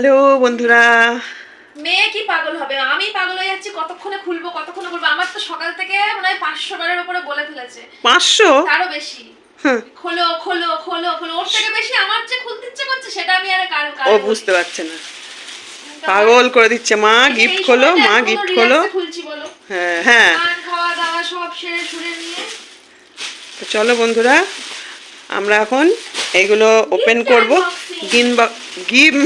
Hello বন্ধুরা। মেয়ে কি পাগল হবে? আমি পাগল হয়ে যাচ্ছি কতক্ষণে খুলবো কতক্ষণে খুলবো আমার তো সকাল থেকে মনে হয় পাঁচশো বারের উপরে বলে ফেলেছে। পাঁচশো? তারও বেশি। হ্যাঁ, খোলো খোলো খোলো খোলো। ওর থেকে বেশি আমার যে খুলতে ইচ্ছে করছে সেটা আমি আর কার ও বুঝতে পারছে না। পাগল করে দিচ্ছে। মা গিফট খোলো মা গিফট খোলো। হ্যাঁ হ্যাঁ। খাওয়া দাওয়া সব সেরে সুরে নিয়ে। তো চলো বন্ধুরা আমরা এখন এগুলো ওপেন করব. গিন গিম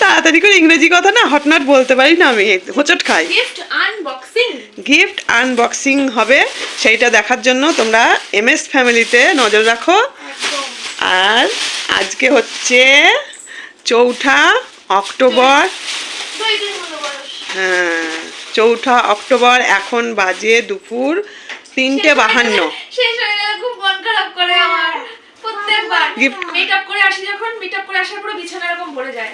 তাড়াতাড়ি করে ইংরেজি কথা না হটনট বলতে পারি না আমি। হোঁচট খাই। গিফট আনবক্সিং গিফট আনবক্সিং হবে। সেইটা দেখার জন্য তোমরা এমএস ফ্যামিলিতে নজর রাখো। আর আজকে হচ্ছে চৌঠা অক্টোবর। হ্যাঁ চৌঠা অক্টোবর এখন বাজে দুপুর তিনটে বাহান্ন। শেষ হয়ে গেলে খুব মন খারাপ করে আমার। প্রত্যেকবার। মেকআপ করে আসি যখন মেকআপ করে আসার পরে বিছানা এরকম ভরে যায়।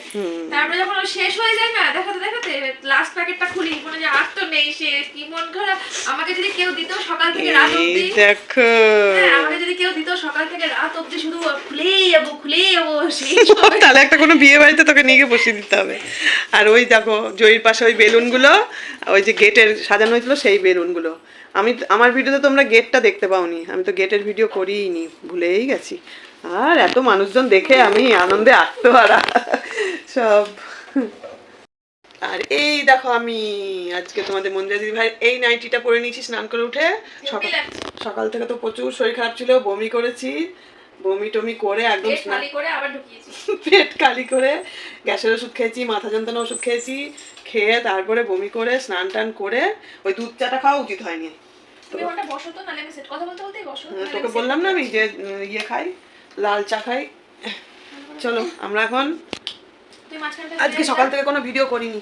তারপরে যখন শেষ হয়ে যায় না দেখাতে দেখাতে লাস্ট প্যাকেটটা খুলি মনে হয় আর তো নেই শেষ কি মন খারাপ। আমাকে যদি কেউ দিত সকাল থেকে রাত অবধি দেখো। হ্যাঁ, আমাকে যদি কেউ দিত সকাল থেকে রাত অবধি শুধু খুলেই যাব খুলেই যাব সেই তাহলে একটা কোনো বিয়ে বাড়িতে তোকে নিয়ে গিয়ে বসিয়ে দিতে হবে। আর ওই দেখো জয়ীর পাশে ওই বেলুনগুলো ওই যে গেটের সাজানো হয়েছিল সেই বেলুনগুলো। আমি আমার ভিডিওতে তোমরা গেটটা দেখতে পাওনি। আমি তো গেটের ভিডিও করিই নি ভুলেই গেছি। আর এত মানুষজন দেখে আমি আনন্দে আত্মহারা। সব। আর এই দেখো আমি আজকে তোমাদের মন্দিরা দিদি ভাই এই নাইটিটা পরে নিয়েছি স্নান করে উঠে। সকাল সকাল থেকে তো প্রচুর শরীর খারাপ ছিল বমি করেছি। বমি টমি করে একদম পেট স্নান করে আবার ঢুকিয়েছি। পেট খালি করে গ্যাসের ওষুধ খেয়েছি মাথা যন্ত্রণা ওষুধ খেয়েছি খেয়ে তারপরে বমি করে স্নান টান করে ওই দুধ চাটা খাওয়া উচিত হয়নি। তুমি ওটা বসো তো নালে আমি সেট কথা বলতে বলতেই বসো। হ্যাঁ, তোকে বললাম না আমি যে ইয়ে খাই লাল চা খাই। চলো আমরা এখন আজকে সকাল থেকে কোনো ভিডিও করিনি।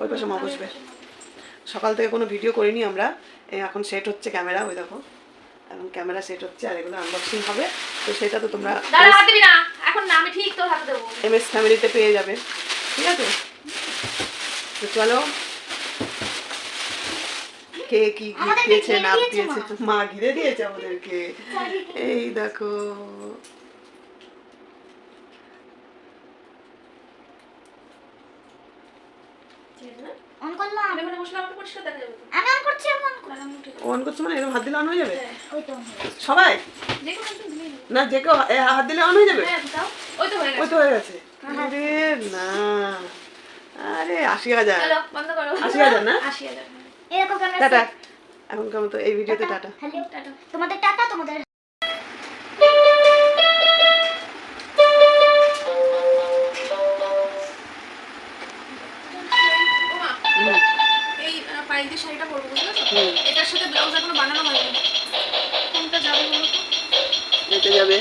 ওই পাশে মা বসবে। সকাল থেকে কোনো ভিডিও করিনি আমরা। এখন সেট হচ্ছে ক্যামেরা ওই দেখো। এখন ক্যামেরা সেট হচ্ছে আর এগুলো আনবক্সিং হবে। তো সেটা তো তোমরা দাঁড়া হাত দিবি না। এখন না আমি ঠিক তোর হাতে দেবো। এম এস ফ্যামিলিতে পেয়ে যাবে। ঠিক আছে? তো চলো। কে কি গিফট দিয়েছে না দিয়েছে মা। ঘিরে দিয়েছে আমাদেরকে। এই দেখো। ঠিক আছে না? অন করলাম আমি বসলে আমাকে পরিষ্কার দেখা যাবে আমি অন করছি আমি অন দাঁড়া, আমি উঠে যাব। অন করছ মানে এরকম হাত দিলে অন হয়ে যাবে? ওই তো on হয়ে। সবাই। না যে কেউ হাত দিলে অন হয়ে যাবে? হ্যাঁ, ওই তো হয়ে ওই তো হয়ে গেছে। আরে না। আরে আশি হাজার। চলো, বন্ধ করো। আশি হাজার না? আশি হাজার। এরকম ক্যামেরা টাটা। এখন কেমন তো এই ভিডিওতে টাটা। Hello tata. তোমাদের টাটা তোমাদের এই আহ, দিয়ে শাড়িটা পরবো, বুঝলে হুম। এটার সাথে ব্লাউজ এখনও বানানো হয়নি। কোনটা যাবে বলো এটা যাবে।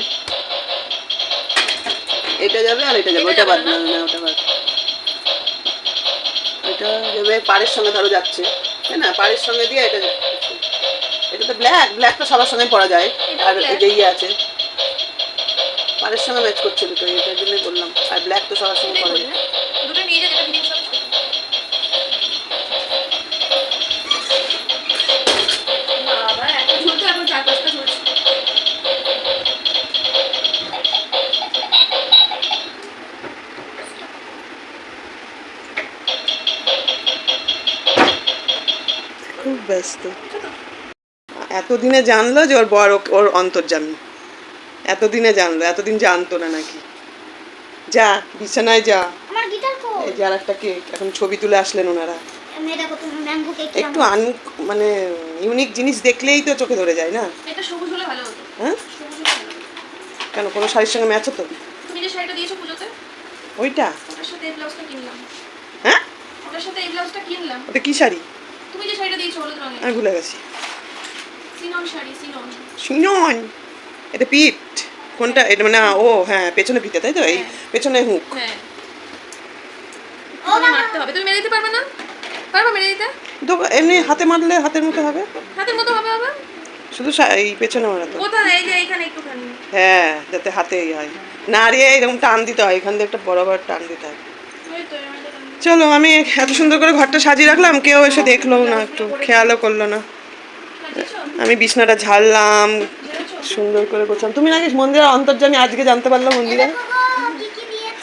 এটা যাবে আর এটা যাবে ওটা বাদ। না? না না ওটা বাদ। এটা যাবে পাড়ের সঙ্গে ধরো যাচ্ছে। তাই না পাড়ের সঙ্গে দিয়ে এটা এটা তো ব্ল্যাক ব্ল্যাক তো সবার সঙ্গে পরা যায়। আর যে ইয়ে আছে পাড়ের সঙ্গে ম্যাচ করছে দুটো এটার জন্যই বললাম। আর ব্ল্যাক তো সবার সঙ্গে পরা যায়। ব্যস্ত। এতদিনে জানলো যে ওর বর ওর অন্তর্জামী এতদিনে জানলো এতদিন জানতো না নাকি। যা বিছানায় যা। আমার এই যে আর একটা কেক এখন ছবি তুলে আসলেন ওনারা। একটু আন মানে ইউনিক জিনিস দেখলেই তো চোখে ধরে যায় না? এটা সবুজ হলে ভালো হতো। হ্যাঁ। কেন কোনো শাড়ির সঙ্গে ম্যাচ হতো? তুমি যে শাড়িটা দিয়েছ পুজোতে ওইটা? ওটার সাথে এই ব্লাউজটা কিনলাম। হ্যাঁ? ওটার সাথে এই ব্লাউজটা কিনলাম। ওটা কি শাড়ি? তুমি যে শাড়িটা দিয়েছ হলুদ রঙের। আমি ভুলে গেছি। সিনন শাড়ি সিনন। শুনুন এটা পিঠ। কোনটা? এটা মানে ও হ্যাঁ পেছনে পিঠে তাই তো? এই হ্যাঁ। পেছনে হুক। হ্যাঁ। মারতে হবে। তুমি মেরে দিতে পারবে না? পারবে মেরে দিতে? এমনি হাতে মারলে হাতের মতো হবে? হাতের মতো হবে আবার শুধু এই পেছনে মারাতো কোথায়? এই যে এইখানে একটুখানি। হ্যাঁ যাতে হাতে ইয়ে হয়। না রে এরকম টান দিতে হয়। এখান দিয়ে একটা বরাবর টান দিতে হয় ওই তো এর মধ্যে টান। চলো আমি এত সুন্দর করে ঘরটা সাজিয়ে রাখলাম কেউ এসে দেখল না একটু খেয়ালও করল না। আমি বিছনাটা ঝাড়লাম সুন্দর করে গোছাম তুমি নাকি মন্দিরের অন্তর্জামী আজকে জানতে পারলাম মন্দিরে।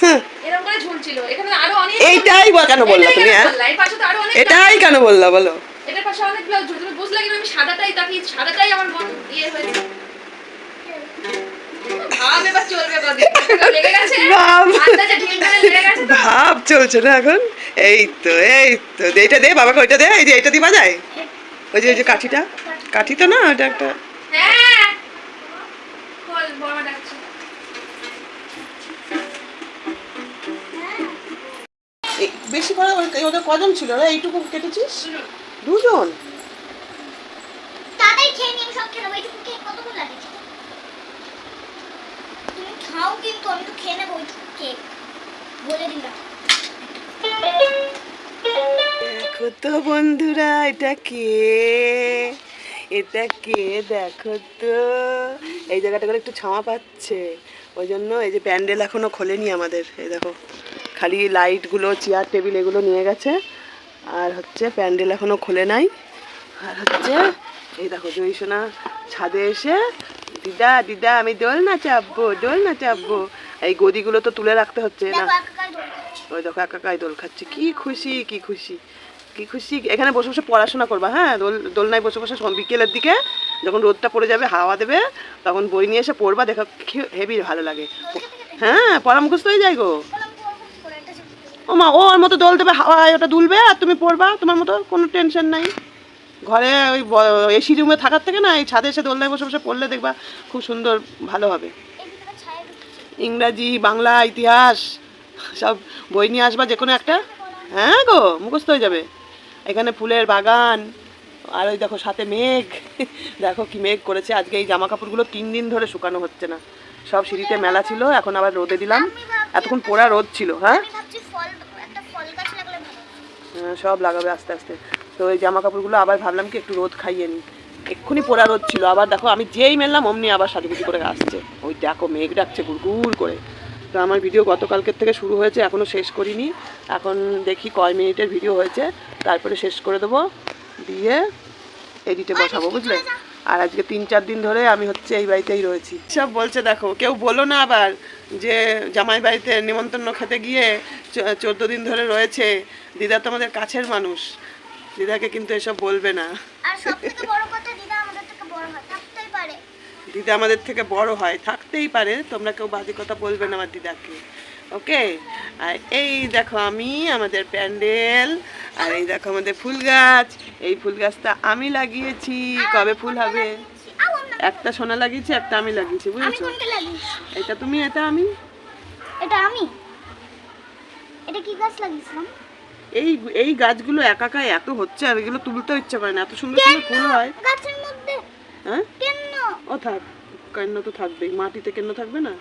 হ্যাঁ। এইটাই বা কেন বললা তুমি, হ্যাঁ? এটাই কেন বললা বলো? এটার পাশে অনেক ব্লাউজ তুমি বুঝলে কিনা আমি সাদাটাই তাকি সাদাটাই আমার মন ইয়ে হয়েছে ভাব চলছে না এখন? এই তো এই তো। এইটা দে বাবাকে ওইটা দে এই যে এইটা দিবা যায়? ওই যে ওই যে কাঠিটা। কাঠি তো না ওটা একটা। হ্যাঁ। বেশি করে ওদের কজন ছিল রে? এইটুকু কেটেছিস? দুজন তাড়াতাড়ি খেয়ে নিয়ে আমি সব খেয়ে নেব এইটুকু কেক কতক্ষণ লাগে খেতে? তুমি খাও কিন্তু, আমি তো খেয়ে নেব ওইটুকু কেক বলে দিলাম। দেখো তো বন্ধুরা, এটা কে? এটা কে? দেখো তো। এই জায়গাটা করে একটু ছামা পাচ্ছে। ওই জন্য এই যে প্যান্ডেল এখনও খোলেনি আমাদের। এই দেখো, খালি লাইটগুলো, চেয়ার, টেবিল এগুলো নিয়ে গেছে। আর হচ্ছে প্যান্ডেল এখনও খোলে নাই। আর হচ্ছে, এই দেখো জয়সোনা ছাদে এসে দিদা দিদা আমি দোল না চাপবো দোল না চাপবো এই গদিগুলো তো তুলে রাখতে হচ্ছে না। ওই দেখো একা একাই দোল খাচ্ছে কি খুশি কি খুশি কি খুশি এখানে বসে বসে পড়াশোনা করবা হ্যাঁ দোল দোলনায় বসে বসে বিকেলের দিকে যখন রোদটা পড়ে যাবে হাওয়া দেবে তখন বই নিয়ে এসে পড়বা দেখো হেভি ভালো লাগে হ্যাঁ পড়া মুখস্থ হয়ে যায় গো ও মা ওর মতো দোল দেবে হাওয়ায় ওটা দুলবে আর তুমি পড়বা তোমার মতো কোনো টেনশন নাই ঘরে ওই এসি রুমে থাকার থেকে না এই ছাদে এসে দোলনায় বসে বসে পড়লে দেখবা খুব সুন্দর ভালো হবে। ইংরাজি বাংলা ইতিহাস সব বই নিয়ে আসবা যে কোনো একটা। হ্যাঁ গো মুখস্থ হয়ে যাবে। এখানে ফুলের বাগান আর ওই দেখো সাথে মেঘ। দেখো কি মেঘ করেছে। আজকে এই জামা কাপড়গুলো তিন দিন ধরে শুকানো হচ্ছে না। সব সিঁড়িতে মেলা ছিল এখন আবার রোদে দিলাম। এতক্ষণ পোড়া রোদ ছিল হ্যাঁ? হ্যাঁ, সব লাগাবে আস্তে আস্তে। তো এই জামা কাপড়গুলো আবার ভাবলাম কি একটু রোদ খাইয়ে নিই এক্ষুনি পোড়া রোদ ছিল, আবার দেখো আমি যেই মেললাম অমনি আবার সাজুগুজি করে আসছে। ওই দেখো মেঘ ডাকছে গুড়গুড় করে। তো আমার ভিডিও গতকালকের থেকে শুরু হয়েছে এখনও শেষ করিনি। এখন দেখি কয় মিনিটের ভিডিও হয়েছে, তারপরে শেষ করে দেবো। দিয়ে এডিটে বসাবো, বুঝলে? আর আজকে তিন চার দিন ধরে আমি হচ্ছে এই বাড়িতেই রয়েছি। সব বলছে দেখো, কেউ বলো না আবার যে জামাই বাড়িতে নিমন্ত্রণ খেতে গিয়ে চোদ্দ দিন ধরে রয়েছে, দিদা তো আমাদের কাছের মানুষ। দিদাকে কিন্তু এসব বলবে না। আর সব বড় কথা দিদা আমাদের থেকে বড় হয় থাকতেই পারে। দিদা আমাদের থেকে বড় হয় থাকতেই পারে তোমরা কেউ বাজে কথা বলবে না আমার দিদাকে। ওকে? আর এই দেখো আমি আমাদের প্যান্ডেল আর এই দেখো আমাদের ফুল গাছ। এই ফুল গাছটা আমি লাগিয়েছি। কবে ফুল হবে? একটা সোনা লাগিয়েছি একটা আমি লাগিয়েছি বুঝেছ? এটা তুমি এটা আমি? এটা আমি? এটা কি গাছ লাগিয়েছিলাম? এই এই গাছগুলো একা এত হচ্ছে আর এগুলো তুলতেও ইচ্ছে করে না। এত সুন্দর সুন্দর ফুল হয়। গাছের মধ্যে? হ্যাঁ? কেন? ও থাক কেন তো থাকবেই। মাটিতে কেন থাকবে না?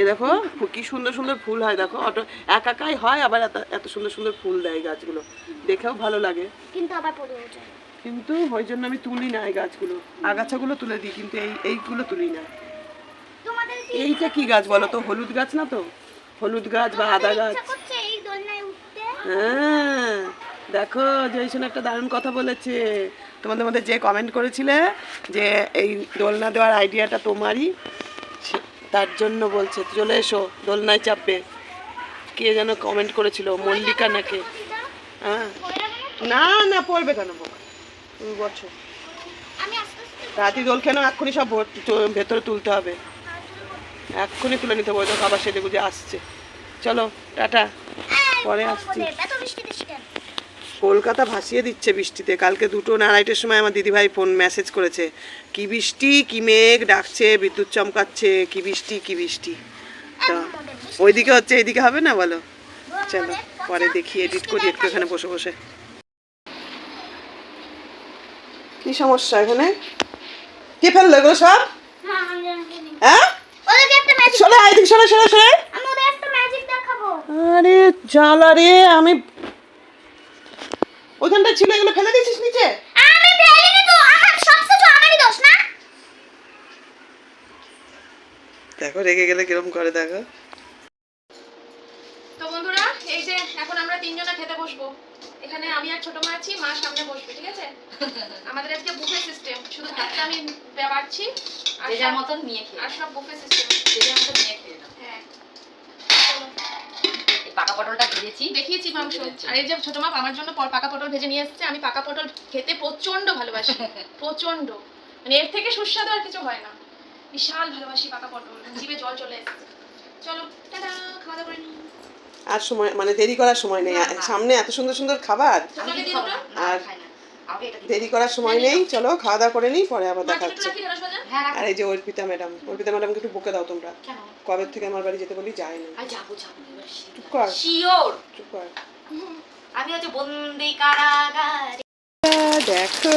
এ দেখো কি সুন্দর সুন্দর ফুল হয় দেখো। অটো একাকাই হয় আবার এত এত সুন্দর সুন্দর ফুল দেয় গাছগুলো। দেখেও ভালো লাগে। কিন্তু আবার পড়ে ওঠে কিন্তু ওই জন্য আমি তুলি না এই গাছগুলো। আগাছাগুলো তুলে দিই কিন্তু এই এইগুলো তুলি না। তোমাদের এইটা কি গাছ বলো তো? হলুদ গাছ না তো? হলুদ গাছ বা আদা গাছ। হ্যাঁ দেখো, জয়সন একটা দারুণ কথা বলেছে। তোমাদের মধ্যে যে কমেন্ট করেছিলে যে এই দোলনা দেওয়ার আইডিয়াটা তোমারই তার জন্য বলছে, চলে এসো, দোলনায় চাপবে। কে যেন কমেন্ট করেছিল, মল্লিকা নাকি? হ্যাঁ। না না, পড়বে কেন? তুমি আস্তে রাতি দোল কেন? এক্ষুনি সব ভেতরে তুলতে হবে। এক্ষুনি তুলে নিতে হবে আবার সেজে গুজে আসছে। চলো, টাটা। পরে আসছি। দিচ্ছে কেন? কলকাতা ভাসিয়ে দিচ্ছে বৃষ্টিতে। কালকে দুটো না আড়াইটের সময় আমার দিদিভাই ফোন মেসেজ করেছে। কি বৃষ্টি কি মেঘ ডাকছে বিদ্যুৎ চমকাচ্ছে কি বৃষ্টি কি বৃষ্টি। তা ওইদিকে হচ্ছে এইদিকে হবে না বলো? চলো পরে দেখি এডিট করি একটু এখানে বসে বসে। কি সমস্যা এখানে? কে ফেলল এগুলো সব? হ্যাঁ? হ্যাঁ আয় এদিকে সরে সরে সরে আমি ওদের একটা ম্যাজিক দেখাবো আরে জ্বালা রে আমি ওইখানটা ছিল এগুলো ফেলে দিয়েছিস নিচে? আমি ফেলিনি তো আমার সব কিছু আমারই দোষ না? দেখো রেগে গেলে কিরম করে দেখো। তো বন্ধুরা এই যে এখন আমরা তিনজনে খেতে বসবো। এখানে আমি আর ছোট মা আছি মা সামনে বসবে ঠিক আছে? আমাদের আজকে বুফে সিস্টেম শুধু ভাতটা আমি বাড়ছি আর যার মতন নিয়ে খেয়ে আর সব বুফে সিস্টেম যে যার মতন নিয়ে খেয়ে হ্যাঁ। পাকা পটলটা ভেজেছি। দেখিয়েছি মাংস। আর এই যে ছোট মাপ আমার জন্য পাকা পটল ভেজে নিয়ে এসেছে। আমি পাকা পটল খেতে প্রচণ্ড ভালোবাসি। প্রচণ্ড মানে এর থেকে সুস্বাদু আর কিছু হয় না। বিশাল ভালোবাসি পাকা পটল। জিভে জল চলে এসেছে। চলো টাটা খাওয়া দাওয়া করে নিই। আর সময় মানে দেরি করার সময় নেই। সামনে এত সুন্দর সুন্দর খাবার। আর- দেরি করার সময় নেই চলো খাওয়া দাওয়া করে নিই পরে আবার দেখা হচ্ছে। হ্যাঁ। আর এই যে অর্পিতা ম্যাডাম অর্পিতা ম্যাডামকে একটু বকে দাও তোমরা। কবে থেকে আমার বাড়ি যেতে বলি যায় না। চুপ কর। চুপ কর। আমি হচ্ছে বন্দি কারাগার। দেখো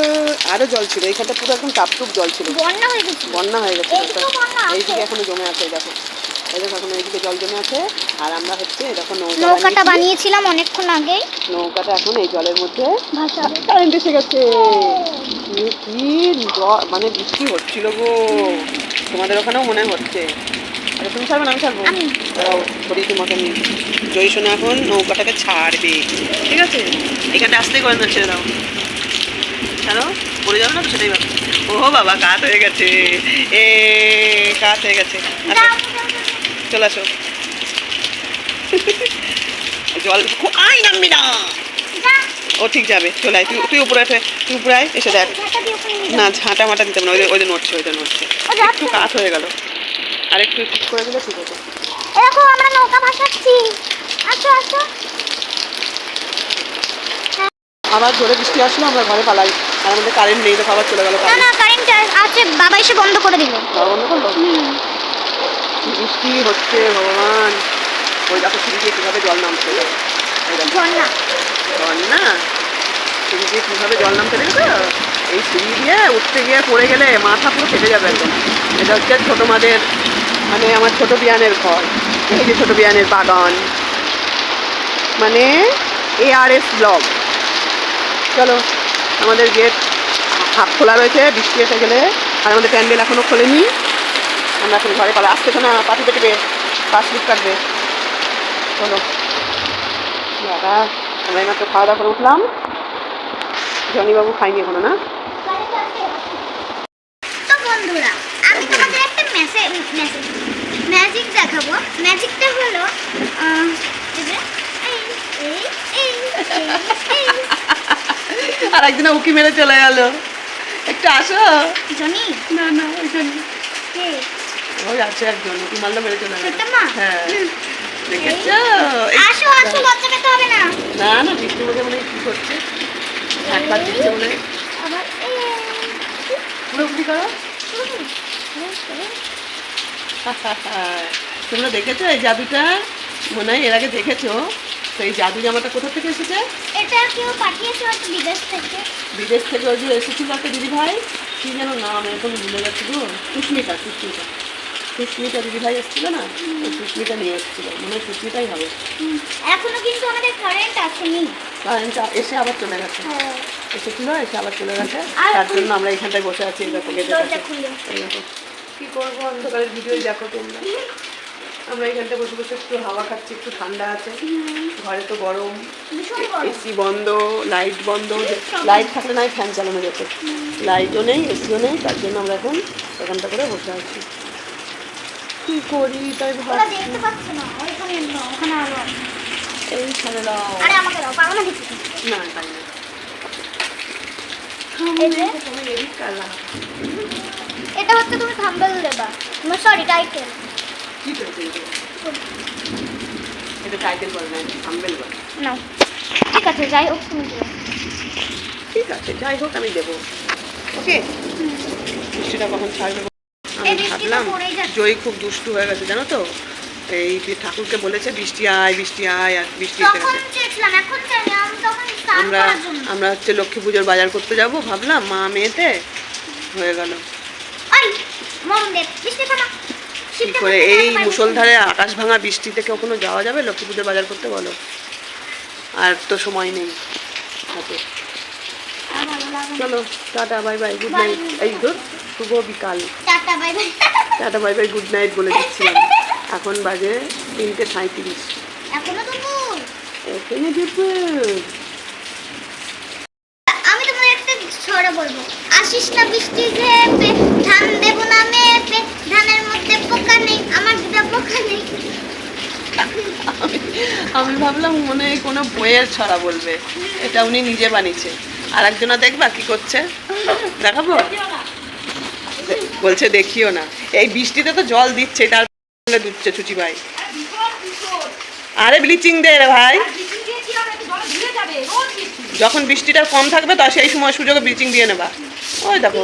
আরও জল ছিল এইখানটা পুরো একদম টাপটুপ জল ছিল। বন্যা হয়ে গেছে। বন্যা হয়ে গেছে। এইদিকে এখনও জমে আছে দেখো। এই দেখো এখন এইদিকে জল জমে আছে। আর আমরা হচ্ছে দেখো নৌকা নৌকাটা বানিয়েছিলাম অনেকক্ষণ আগে নৌকাটা এখন এই জলের মধ্যে কারেন্ট এসে গেছে। কি মানে বৃষ্টি হচ্ছিল গো। তোমাদের ওখানেও মনে হচ্ছে? তুমি ছাড়বে না আমি ছাড়বো। দাঁড়াও তোমাকে আমি। জয় সোনা এখন নৌকাটাকে ছাড়বে। ঠিক আছে? এখানটা আসতে করে না ছেড়ে দাও। ছাড়ো পড়ে যাবে না তো সেটাই ভাবছি। ও বাবা কাত হয়ে গেছে। এ কাত হয়ে গেছে। আসো চলে আসো। জল আই নামবি না ও ঠিক যাবে চলে আয়। তুই তুই উপরে তুই উপরে আয় এসে দেখ। না ঝাঁটা মাটা দিতে না ওই ওই যে নড়ছে ওই যে নড়ছে। একটু কাত হয়ে গেল। আর একটু ঠিক করে দিলে ঠিক আছে এরকম আমরা নৌকা ভাসাচ্ছি। আসো আসো। আবার জোরে বৃষ্টি আসলো আমরা ঘরে পালাই। আর আমাদের কারেন্ট নেই তো খাবার চলে গেল না না কারেন্ট আছে বাবা এসে বন্ধ করে দিল। বন্ধ করল? কি বৃষ্টি হচ্ছে ভগবান। ওই দেখো সিঁড়ি দিয়ে কীভাবে জল নামছে। ঝর্ণা জল না সিঁড়ি দিয়ে কীভাবে জল নামতে দেখো এই সিঁড়ি দিয়ে উঠতে গিয়ে পড়ে গেলে মাথা পুরো ফেটে যাবে একদম। এটা হচ্ছে ছোটো মাদের মানে আমার ছোট বিয়ানের ঘর। এই যে ছোট বিয়ানের বাগান। মানে এ আর এস ব্লগ চলো আমাদের গেট হাফ খোলা রয়েছে বৃষ্টি এসে গেলে। আর আমাদের প্যান্ডেল এখনও খোলেনি। আমরা এখন ঘরে পালা। আসতে তো না পাটি পেটবে পা স্লিপ কাটবে। চলো। দাদা আমরা এইমাত্র খাওয়া দাওয়া করে উঠলাম। জনিবাবু খাইনি এখনও না? তো বন্ধুরা আমি তোমাদের একটা মেসেজ মেসেজ ম্যাজিক দেখাবো। ম্যাজিকটা হলো। আর একদিন উকি মেরে চলে গেল একটু আসো। জনি? না না ওইখানে কে? ওই আছে একজন চলে হ্যাঁ। দেখেছ? এই- আসো আসো লজ্জা পেতে হবে না। না না বৃষ্টি মধ্যে মনে কি করছে? একবার দিচ্ছে। আবার এই, পুরো উকি করো। তোমরা দেখেছ এই জাদুটা? মনে হয় এর আগে দেখেছ। তো এই জাদু জামাটা কোথা থেকে এসেছে? এটা কেউ পাঠিয়েছে হয়তো বিদেশ থেকে। বিদেশ থেকে ওই যে এসেছিল একটা দিদি ভাই কি যেন নাম এখন ভুলে যাচ্ছি গো। সুস্মিতা সুস্মিতা সুস্মিতা দিদি ভাই এসেছিল না? সুস্মিতা নিয়ে এসেছিল। মনে হয় সুস্মিতাই হবে। এখনও কিন্তু আমাদের কারেন্ট আসেনি। কারণ তা এসে আবার চলে গেছে। হ্যাঁ। এসেছিল এসে আবার চলে গেছে। তার জন্য আমরা এখানটায় বসে আছি দেখো। কি করব? অন্ধকারের ভিডিও দেখো তোমরা। আমরা এখানটায় বসে বসে একটু হাওয়া খাচ্ছি একটু ঠান্ডা আছে। ঘরে তো গরম। গরম। এসি বন্ধ লাইট বন্ধ লাইট থাকলে নাই ফ্যান চালানো যেত। লাইটও নেই এসিও নেই তার জন্য আমরা এখন এখানটা করে বসে আছি। কি করি তাই দেখতে পাচ্ছে না? ওইখানে না, ওখানে আলো। এই ছেড়ে দাও। আরে আমাকে দাও পাবো না দেখতে না। তাই না এটা হচ্ছে তুমি থাম্বেল দেবা। সরি টাইটেল কি টাইটেল এটা? টাইটেল বলে না থাম্বেল বলে। নাও ঠিক আছে যাই হোক তুমি। ঠিক আছে যাই হোক আমি দেবো। ওকে? বৃষ্টিটা কখন ছাড়বে আমি ভাবলাম জয়ী খুব দুষ্টু হয়ে গেছে জানো তো? এই যে ঠাকুরকে বলেছে বৃষ্টি আয় বৃষ্টি আয় আর বৃষ্টি আমরা আমরা হচ্ছে লক্ষ্মী পুজোর বাজার করতে যাব ভাবলাম মা মেয়েতে হয়ে গেল। কি করে এই মুসলধারে আকাশ ভাঙা বৃষ্টিতে কখনো যাওয়া যাবে লক্ষ্মী পুজোর বাজার করতে বলো? আর তো সময় নেই। হাতে চলো tata bye bye good. Night. এই ধর শুভ বিকাল। Tata bye bye. Good night বলে দিচ্ছিলাম এখন বাজে তিনটে সাঁত্রিশ এখনও আমি তোমার একটা ছড়া বলব। আসিস না বৃষ্টি ধান দেবো না মেপে ধানের মধ্যে পোকা নেই আমার দুটা পোকা নেই। আমি ভাবলাম মনে হয় কোনো বইয়ের ছড়া বলবে। এটা উনি নিজে বানিয়েছে। আর একজনা দেখবা কি করছে? দেখাবো? বলছে দেখিও না। এই বৃষ্টিতে তো জল দিচ্ছে, তার দিচ্ছে চুচি ভাই। আরে ব্লিচিং দে রে ভাই। যখন বৃষ্টিটা কম থাকবে, তো সেই সময় সুযোগে ব্লিচিং দিয়ে নেবা। ওই দেখো,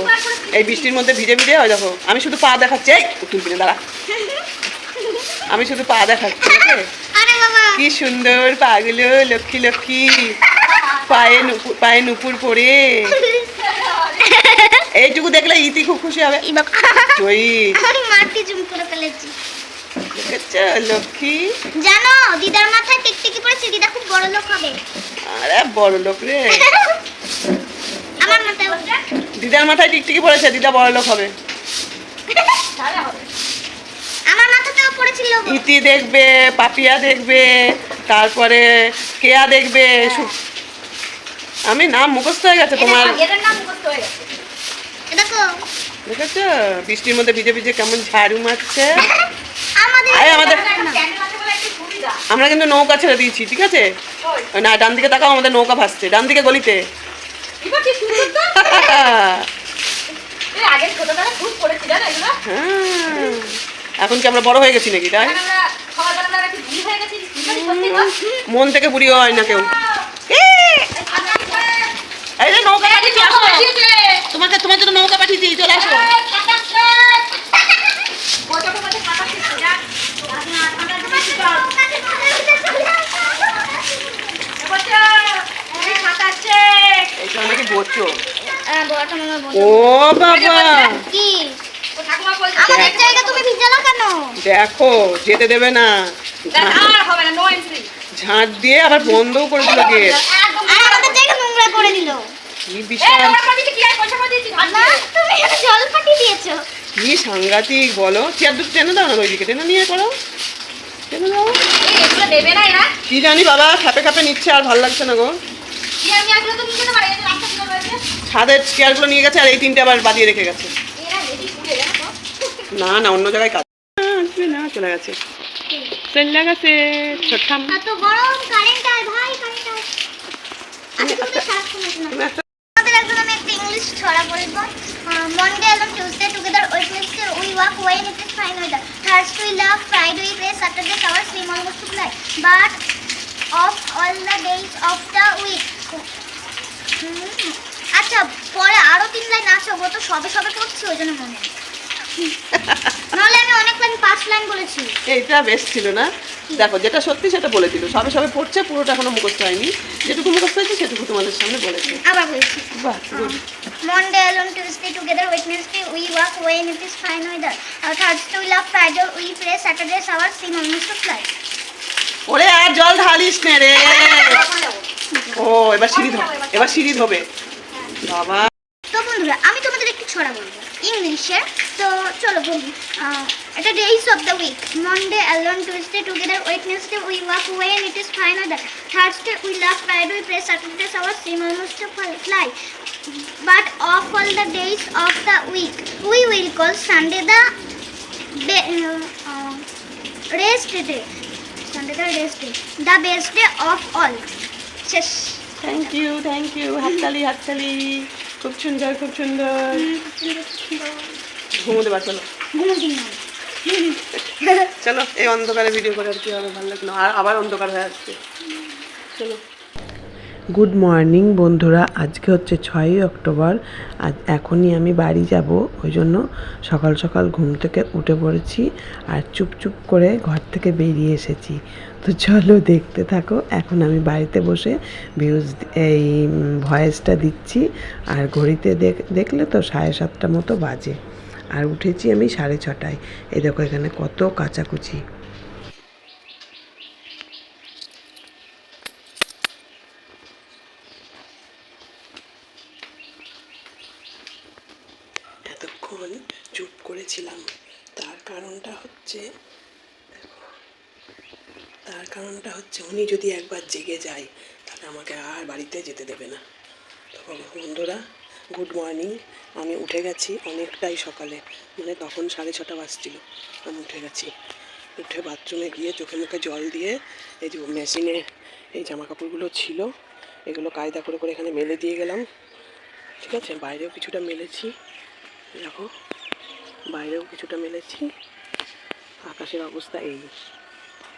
এই বৃষ্টির মধ্যে ভিজে ভিজে, ওই দেখো, আমি শুধু পা দেখাচ্ছি, এই তুলবি না দাঁড়া। আমি শুধু পা দেখাচ্ছি কি সুন্দর পাগুলো, লক্ষ্মী লক্ষ্মী, পায়ে নুপুর পায়ে নুপুর পরে। এইটুকু দেখলে ইতি খুব খুশি হবে। ওই মাটি জুম করে ফেলেছি। লক্ষ্মী? জানো দিদার মাথায় টিকটিকি পড়েছে দিদা খুব বড় লোক হবে। আরে বড় লোক রে। আমার মাথায় দিদার মাথায় টিকটিকি পড়েছে দিদা বড় লোক হবে। আমার মাথাতেও পড়েছিল ইতি দেখবে পাপিয়া দেখবে তারপরে কেয়া দেখবে আমি নাম মুখস্থ হয়ে গেছে তোমার। দেখেছ? বৃষ্টির মধ্যে ভিজে ভিজে কেমন ঝাড়ু মারছে। আমাদের আমরা কিন্তু নৌকা ছেড়ে দিয়েছি ঠিক আছে? না ডান দিকে তাকাও আমাদের নৌকা ভাসছে ডান দিকে গলিতে। হ্যাঁ। এখন কি আমরা বড় হয়ে গেছি নাকি তাই? মন থেকে বুড়ি হয় না কেউ। এই যে নৌকা পাঠিয়েছি আসো। তোমাকে তোমার জন্য নৌকা পাঠিয়েছি চলে আসো। হ্যাঁ। ও বাবা। কি? ও ঠাকুমা বলছে আমাদের জায়গা তুমি ভিজালো কেন? দেখো যেতে দেবে না। ঝাঁট দিয়ে আবার বন্ধও করে দিল গেট নোংরা করে দিল। জল পাঠিয়ে দিয়েছ। কি সাংঘাতিক বলো। চেয়ার দুটো টেনে দাও না ওইদিকে টেনে নিয়ে করো। টেনে দাও। এগুলো দেবে না এরা। কি জানি বাবা খাপে খাপে নিচ্ছে আর ভালো লাগছে না গো। তো ছাদের চেয়ারগুলো নিয়ে গেছে আর এই তিনটে আবার বাদিয়ে রেখে গেছে। না না অন্য জায়গায় কাজ। না চলে গেছে। চলে গেছে ছোট্টাম। এত গরম কারেন্ট ছড়া বলব। মনডে এবং Tuesday together Wednesday we walk way it weather Thursday we love Friday we Saturday our almost to fly but of all the days of the week আচ্ছা পরে আরও তিন লাইন ও তো সবে সবে পড়ছি ওই জন্য মনে নেই। নাহলে আমি অনেক লাইন পাঁচ লাইন বলেছি। এইটা বেশ ছিল না? দেখো যেটা সত্যি সেটা বলে দিল। সবে সবে পড়ছে পুরোটা এখনও মুখস্থ হয়নি। যেটুকু মুখস্থ হয়েছে সেটুকু তোমাদের সামনে বলেছে আবার বলছি। বাহ. Monday alone, Tuesday together, Wednesday we away and it is fine weather. Uh, Thursday we love Friday we pray, Saturday our sin almost to fly. ওরে আর জল ঢালিস নে রে। ও এবার সিঁড়ি ধো এবার সিঁড়ি ধোবে। বাবা। তো বন্ধুরা আমি তোমাদের একটু ছড়া বলব। ইংলিশে তো চলো বলি। আহ, এটা days of the week Monday alone Tuesday together Wednesday we walk way and it is fine weather Thursday we love Friday we pray Saturday our same almost to fly but of all the days of the week we will call Sunday the rest day Sunday the rest day the best day of all শেষ thank you thank you হাততালি হাততালি খুব সুন্দর খুব সুন্দর। ঘুমোতে পারছ না? চলো, এই অন্ধকারে ভিডিও করে আর কি হবে, ভালো লাগল। আর আবার অন্ধকার হয়ে আসছে। চলো। গুড মর্নিং বন্ধুরা। আজকে হচ্ছে ছয়ই অক্টোবর। আজ এখনই আমি বাড়ি যাব। ওই জন্য সকাল সকাল ঘুম থেকে উঠে পড়েছি। আর চুপ চুপ করে ঘর থেকে বেরিয়ে এসেছি। তো চলো দেখতে থাকো। এখন আমি বাড়িতে বসে ভিউজ এই ভয়েসটা দিচ্ছি। আর ঘড়িতে দেখ দেখলে তো সাড়ে সাতটা মতো বাজে। আর উঠেছি আমি সাড়ে ছটায়। এই দেখো এখানে কত কাচাকুচি। এতক্ষণ চুপ করেছিলাম। তার কারণটা হচ্ছে তার কারণটা হচ্ছে উনি যদি একবার জেগে যায়, তাহলে আমাকে আর বাড়িতে যেতে দেবে না। তো বন্ধুরা গুড মর্নিং আমি উঠে গেছি অনেকটাই সকালে মানে তখন সাড়ে ছটা বাজছিল। আমি উঠে গেছি। উঠে বাথরুমে গিয়ে চোখে মুখে জল দিয়ে এই যে মেশিনে এই জামা কাপড়গুলো ছিল, এগুলো কায়দা করে করে এখানে মেলে দিয়ে গেলাম। ঠিক আছে? বাইরেও কিছুটা মেলেছি। দেখো, বাইরেও কিছুটা মেলেছি। আকাশের অবস্থা এই।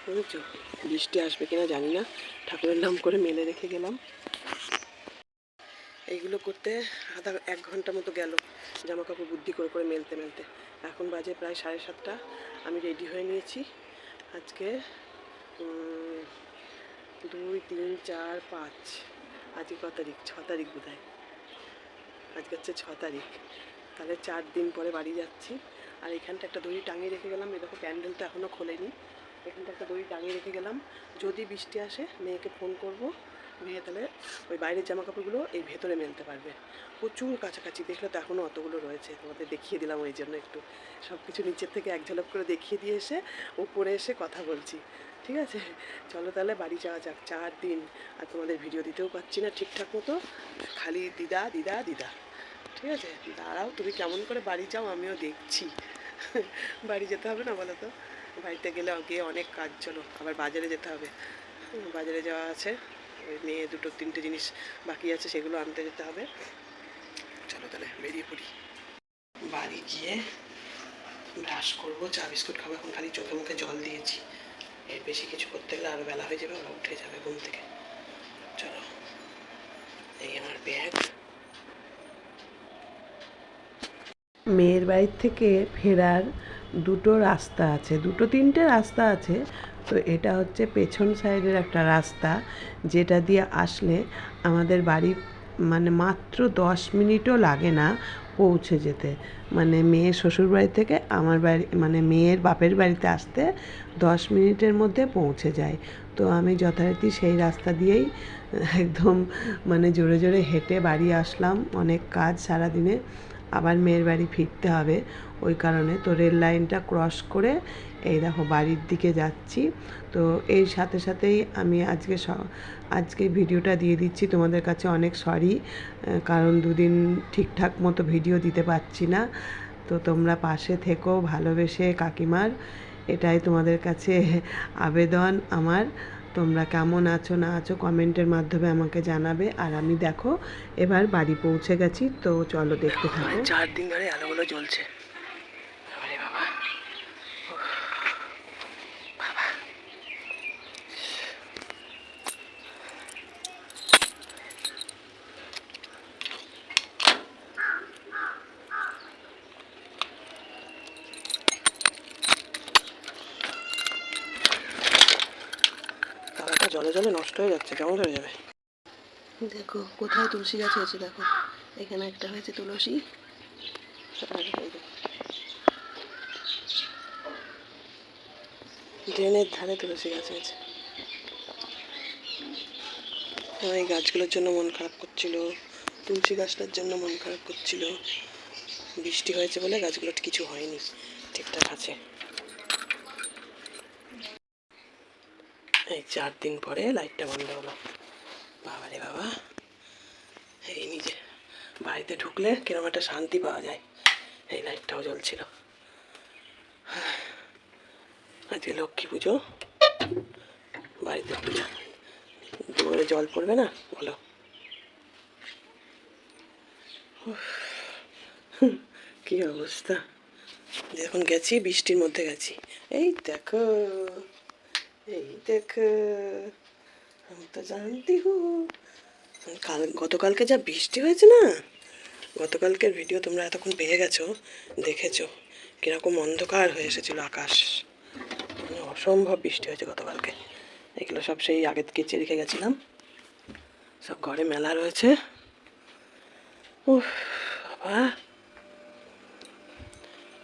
বুঝেছ বৃষ্টি আসবে কিনা জানি না। ঠাকুরের নাম করে মেলে রেখে গেলাম। এইগুলো করতে আধা এক ঘণ্টা মতো গেল। জামা কাপড় বুদ্ধি করে করে মেলতে মেলতে। এখন বাজে প্রায় সাড়ে সাতটা। আমি রেডি হয়ে নিয়েছি। আজকে দুই, তিন, চার, পাঁচ। আজকে ক তারিখ? ছ তারিখ বোধ হয় আজকে হচ্ছে ছ তারিখ। তাহলে চার দিন পরে বাড়ি যাচ্ছি। আর এখানটা একটা দড়ি টাঙিয়ে রেখে গেলাম। এ দেখো প্যান্ডেল তো এখনও খোলেনি। এখানটা একটা দড়ি টাঙিয়ে রেখে গেলাম। যদি বৃষ্টি আসে, মেয়েকে ফোন করব। মেয়ে তাহলে ওই বাইরের জামা কাপড়গুলো এই ভেতরে মেলতে পারবে। প্রচুর কাছাকাছি, দেখলে তো এখনও অতগুলো রয়েছে। তোমাদের দেখিয়ে দিলাম ওই জন্য একটু। সব কিছু নিচের থেকে এক ঝলক করে দেখিয়ে দিয়ে এসে উপরে এসে কথা বলছি। ঠিক আছে? চলো তাহলে বাড়ি যাওয়া যাক চার দিন। আর তোমাদের ভিডিও দিতেও পাচ্ছি না ঠিকঠাক মতো। খালি দিদা দিদা দিদা। ঠিক আছে? দাঁড়াও, তুমি কেমন করে বাড়ি যাও, আমিও দেখছি। বাড়ি যেতে হবে না বলো তো? বাড়িতে গেলে গিয়ে অনেক কাজ চলো, আবার বাজারে যেতে হবে। বাজারে যাওয়া আছে, ওই মেয়ে দুটো তিনটে জিনিস বাকি আছে, সেগুলো আনতে যেতে হবে। চলো তাহলে বেরিয়ে পড়ি। বাড়ি গিয়ে ব্রাশ করব, চা বিস্কুট খাব, এখন খালি চোখে মুখে জল দিয়েছি। এর বেশি কিছু করতে গেলে আরও বেলা হয়ে যাবে, ওরা উঠে যাবে ঘুম থেকে। চলো, এই আমার ব্যাগ। মেয়ের বাড়ির থেকে ফেরার দুটো রাস্তা আছে, দুটো তিনটে রাস্তা আছে। তো এটা হচ্ছে পেছন সাইডের একটা রাস্তা, যেটা দিয়ে আসলে আমাদের বাড়ি মানে মাত্র দশ মিনিটও লাগে না পৌঁছে যেতে। মানে মেয়ের শ্বশুর বাড়ি থেকে আমার বাড়ি মানে মেয়ের বাপের বাড়িতে আসতে দশ মিনিটের মধ্যে পৌঁছে যায়। তো আমি যথারীতি সেই রাস্তা দিয়েই একদম মানে জোরে জোরে হেঁটে বাড়ি আসলাম। অনেক কাজ সারাদিনে আবার মেয়ের বাড়ি ফিরতে হবে। ওই কারণে তো রেল লাইনটা ক্রস করে এই দেখো বাড়ির দিকে যাচ্ছি। তো এই সাথে সাথেই আমি আজকে আজকে ভিডিওটা দিয়ে দিচ্ছি। তোমাদের কাছে অনেক সরি কারণ দুদিন ঠিকঠাক মতো ভিডিও দিতে পারছি না। তো তোমরা পাশে থেকো, ভালোবেসে কাকিমার। এটাই তোমাদের কাছে আবেদন আমার। তোমরা কেমন আছো, না আছো, কমেন্টের মাধ্যমে আমাকে জানাবে। আর আমি দেখো, এবার বাড়ি পৌঁছে গেছি, তো চলো দেখতে থাকো। চার দিন ধরে আলোগুলো জ্বলছে আরে বাবা উফ, বাবা তারাটা জলে জলে কেমন যাবে? দেখো কোথায় তুলসী গাছ হয়েছে দেখো। এখানে একটা হয়েছে তুলসী। ড্রেনের ধারে তুলসী গাছ হয়েছে। এই গাছগুলোর জন্য মন খারাপ করছিল। তুলসী গাছটার জন্য মন খারাপ করছিল। বৃষ্টি হয়েছে বলে গাছগুলোর কিছু হয়নি। ঠিকঠাক আছে। এই চার দিন পরে লাইটটা বন্ধ হলো। বাবা রে বাবা। এই নিজে বাড়িতে ঢুকলে কিরম একটা শান্তি পাওয়া যায়। এই লাইটটাও জ্বলছিল। আজকে লক্ষ্মী পুজো। বাড়িতে পুজো। দুয়ারে জল পড়বে না? বলো। কি অবস্থা। যখন গেছি, বৃষ্টির মধ্যে গেছি। এই দেখো। এই দেখো আমি তো জানতি হু। কাল, গতকালকে যা বৃষ্টি হয়েছে না, গতকালকের ভিডিও তোমরা এতক্ষণ পেয়ে গেছো, দেখেছ, কীরকম অন্ধকার হয়ে এসেছিল আকাশ। মানে অসম্ভব বৃষ্টি হয়েছে গতকালকে। এগুলো সব সেই আগে কেচে রেখে গেছিলাম। সব ঘরে মেলা রয়েছে। উফ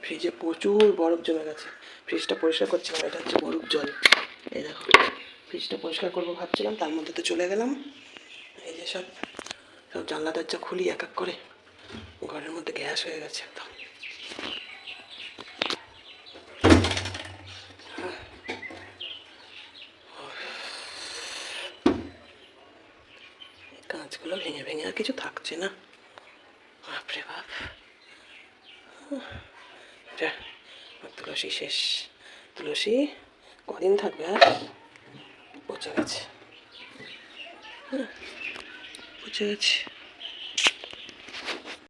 ফ্রিজে প্রচুর বরফ জমে গেছে। ফ্রিজটা পরিষ্কার করছিলাম, এটা হচ্ছে বরফ জল। এই দেখো, ফ্রিজটা পরিষ্কার করব ভাবছিলাম, তার মধ্যে তো চলে গেলাম। এই যে সব সব জানলা দরজা খুলি এক এক করে। ঘরের মধ্যে গ্যাস হয়ে গেছে একদম। কাঁচগুলো ভেঙে ভেঙে আর কিছু থাকছে না। বাপরে বাপ। তুলসী শেষ। তুলসী কদিন থাকবে আর পচে গেছে। হুম, পচে গেছে।